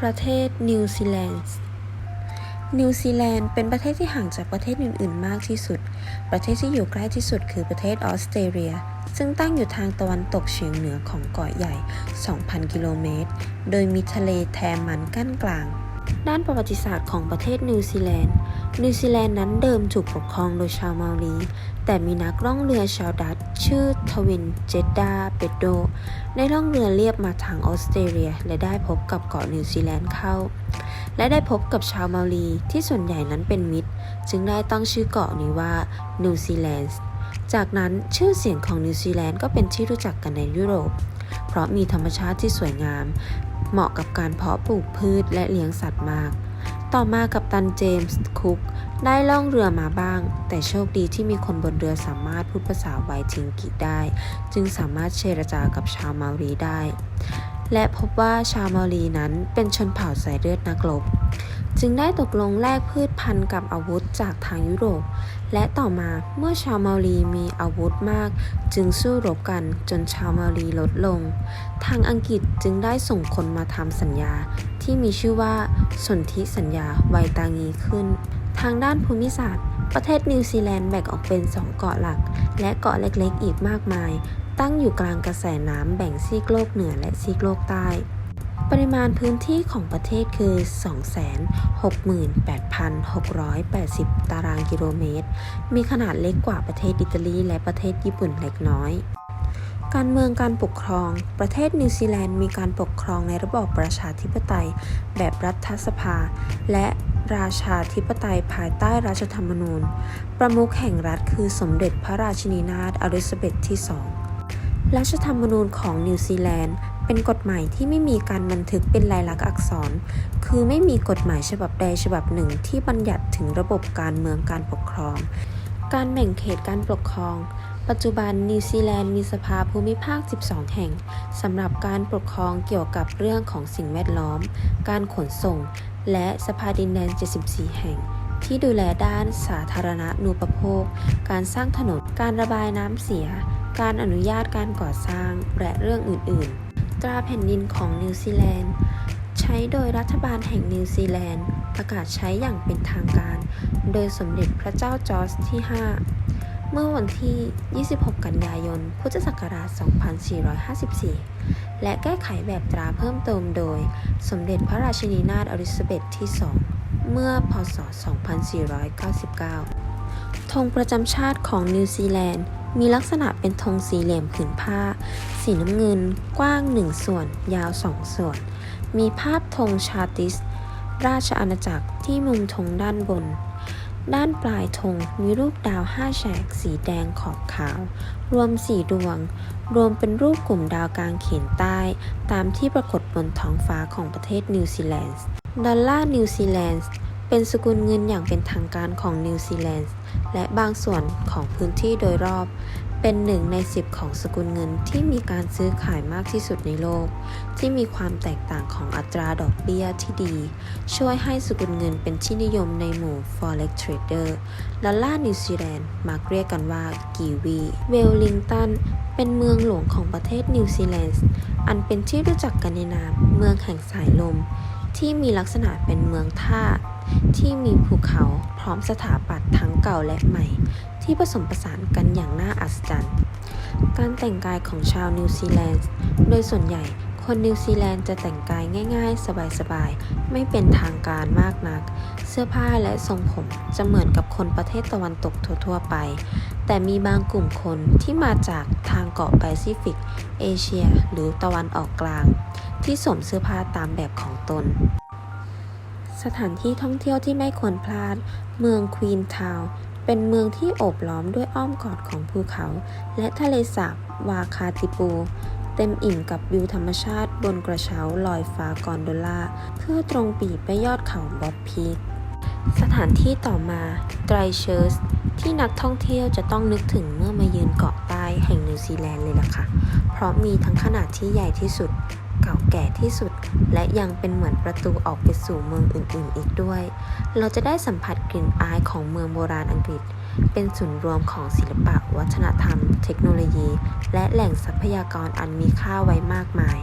ประเทศนิวซีแลนด์นิวซีแลนด์เป็นประเทศที่ห่างจากประเทศอื่น ๆ มากที่สุด ประเทศที่อยู่ใกล้ที่สุดคือประเทศออสเตรเลีย ซึ่งตั้งอยู่ทางตะวันตกเฉียงเหนือของเกาะใหญ่ 2,000 กิโลเมตร โดยมีทะเลแทมมันกั้นกลาง ด้านประวัติศาสตร์ของประเทศนิวซีแลนด์ นิวซีแลนด์นั้นเดิมถูกปกครองโดยชาวเมารี แต่มีนักล่องเรือชาวดัตช์ชื่อทวินเจดดาเปโดได้ล่องเรือเลียบมาทางออสเตรเลีย และได้พบกับเกาะนิวซีแลนด์เข้า และได้พบกับชาวเมารีที่ส่วนใหญ่นั้นเป็นมิตร จึงได้ตั้งชื่อเกาะนี้ว่านิวซีแลนด์ จากนั้นชื่อเสียงของนิวซีแลนด์ก็เป็นที่รู้จักกันในยุโรป เพราะมีธรรมชาติที่สวยงาม เหมาะกับการเพาะปลูกพืชและเลี้ยงสัตว์มาก ต่อมากับตันเจมส์คุกได้ล่องเรือมาบ้าง แต่โชคดีที่มีคนบนเรือสามารถพูดภาษาไวทิงกิได้ จึงสามารถเจรจากับชาวมารีได้ และพบว่าชาวมารีนั้นเป็นชนเผ่าสายเลือดนักรบจึงได้ตกลงแลกพืชพันธุ์กับอาวุธจากทางยุโรป และต่อมาเมื่อชาวมารีมีอาวุธมาก จึงสู้รบกันจนชาวมารีลดลง ทางอังกฤษจึงได้ส่งคนมาทำสัญญาที่มีชื่อว่าสนธิสัญญาไวตางีขึ้น ทางด้านภูมิศาสตร์ ประเทศนิวซีแลนด์แบ่งออกเป็น2เกาะหลัก และเกาะเล็กๆ อีกมากมาย ตั้งอยู่กลางกระแสน้ำแบ่งซีกโลกเหนือและซีกโลกใต้ ปริมาณพื้นที่ของประเทศคือ 268,680 ตารางกิโลเมตร มีขนาดเล็กกว่าประเทศอิตาลีและประเทศญี่ปุ่นเล็กน้อย การเมืองการปกครอง ประเทศนิวซีแลนด์มีการปกครองในระบอบประชาธิปไตย แบบรัฐสภา และราชาธิปไตยภายใต้รัฐธรรมนูญ ประมุขแห่งรัฐคือสมเด็จพระราชินีนาถอลิซาเบธที่สองรัฐธรรมนูญของนิวซีแลนด์ เป็นกฎหมายที่ไม่มีการบันทึกเป็นลายลักษณ์อักษร คือไม่มีกฎหมายฉบับใดฉบับหนึ่งที่บัญญัติถึงระบบการเมืองการปกครอง การแบ่งเขตการปกครอง ปัจจุบันนิวซีแลนด์มีสภาภูมิภาค 12 แห่งสำหรับการปกครองเกี่ยวกับเรื่องของสิ่งแวดล้อม การขนส่ง และสภาดินแดน 74 แห่งที่ดูแลด้านสาธารณนูปโภค การสร้างถนน การระบายน้ำเสีย การอนุญาตการก่อสร้าง และเรื่องอื่น ๆ ตราแผ่นดินของนิวซีแลนด์ ใช้โดยรัฐบาลแห่งนิวซีแลนด์ ประกาศใช้อย่างเป็นทางการ โดยสมเด็จพระเจ้าจอร์จที่ 5 เมื่อวันที่ 26 กันยายน พุทธศักราช 2454 และแก้ไขแบบตราเพิ่มเติมโดย สมเด็จพระราชินีนาถอลิซาเบธที่ 2 เมื่อพศ 2499 ธงประจำชาติของนิวซีแลนด์ มีลักษณะเป็นธงสี่เหลี่ยมผืนผ้า สีน้ำเงิน กว้าง 1 ส่วน ยาว 2 ส่วน มีภาพธงชาติส ราชอาณาจักรที่มุมธงด้านบน ด้านปลายธงมีรูปดาวห้าแฉกสีแดงขอบขาว รวมสี่ดวง รวมเป็นรูปกลุ่มดาวกลางเขนใต้ ตามที่ปรากฏบนท้องฟ้าของประเทศนิวซีแลนด์ ดอลลาร์นิวซีแลนด์ เป็นสกุลเงินอย่างเป็นทางการของนิวซีแลนด์และบางส่วนของพื้นที่โดยรอบ เป็นหนึ่งในสิบของสกุลเงินที่มีการซื้อขายมากที่สุดในโลก ที่มีความแตกต่างของอัตราดอกเบี้ยที่ดี ช่วยให้สกุลเงินเป็นที่นิยมในหมู่ forex trader ดอลลาร์นิวซีแลนด์มักเรียกกันว่ากีวีเวลลิงตันเป็นเมืองหลวงของประเทศนิวซีแลนด์อันเป็นที่รู้จักกันในนามเมืองแห่งสายลม ที่มีลักษณะเป็นเมืองท่า ที่มีภูเขาพร้อมสถาปัตย์ทั้งเก่าและใหม่ ที่ผสมผสานกันอย่างน่าอัศจรรย์ การแต่งกายของชาวนิวซีแลนด์ โดยส่วนใหญ่คนนิวซีแลนด์จะแต่งกายง่าย ๆ สบายๆ ไม่เป็นทางการมากนัก เสื้อผ้าและทรงผมจะเหมือนกับคนประเทศตะวันตกทั่วๆไป แต่มีบางกลุ่มคนที่มาจากทางเกาะแปซิฟิก เอเชีย หรือตะวันออกกลาง ที่สวมเสื้อผ้าตามแบบของตน สถานที่ท่องเที่ยวที่ไม่ควรพลาด เมืองควีนทาวน์เป็นเมืองที่โอบล้อมด้วยอ้อมกอดของภูเขา และทะเลสาบวาคาติปู เต็มอิ่มกับวิวธรรมชาติบนกระเช้าลอยฟ้ากอนโดล่า เพื่อตรงปีไปยอดเขาบ๊อบพีคสถานที่ต่อมาไกรเชิร์สที่นักท่องเที่ยวจะต้องนึกถึงเมื่อมาเยือนเกาะใต้แห่งนิวซีแลนด์เลยล่ะค่ะ เพราะมีทั้งขนาดที่ใหญ่ที่สุด เก่าแก่ที่สุด และยังเป็นเหมือนประตูออกไปสู่เมืองอื่นๆ อีกด้วย เราจะได้สัมผัสกลิ่นอายของเมืองโบราณอังกฤษ เป็นศูนย์รวมของศิลปะ วัฒนธรรม เทคโนโลยี และแหล่งทรัพยากรอันมีค่าไว้มากมาย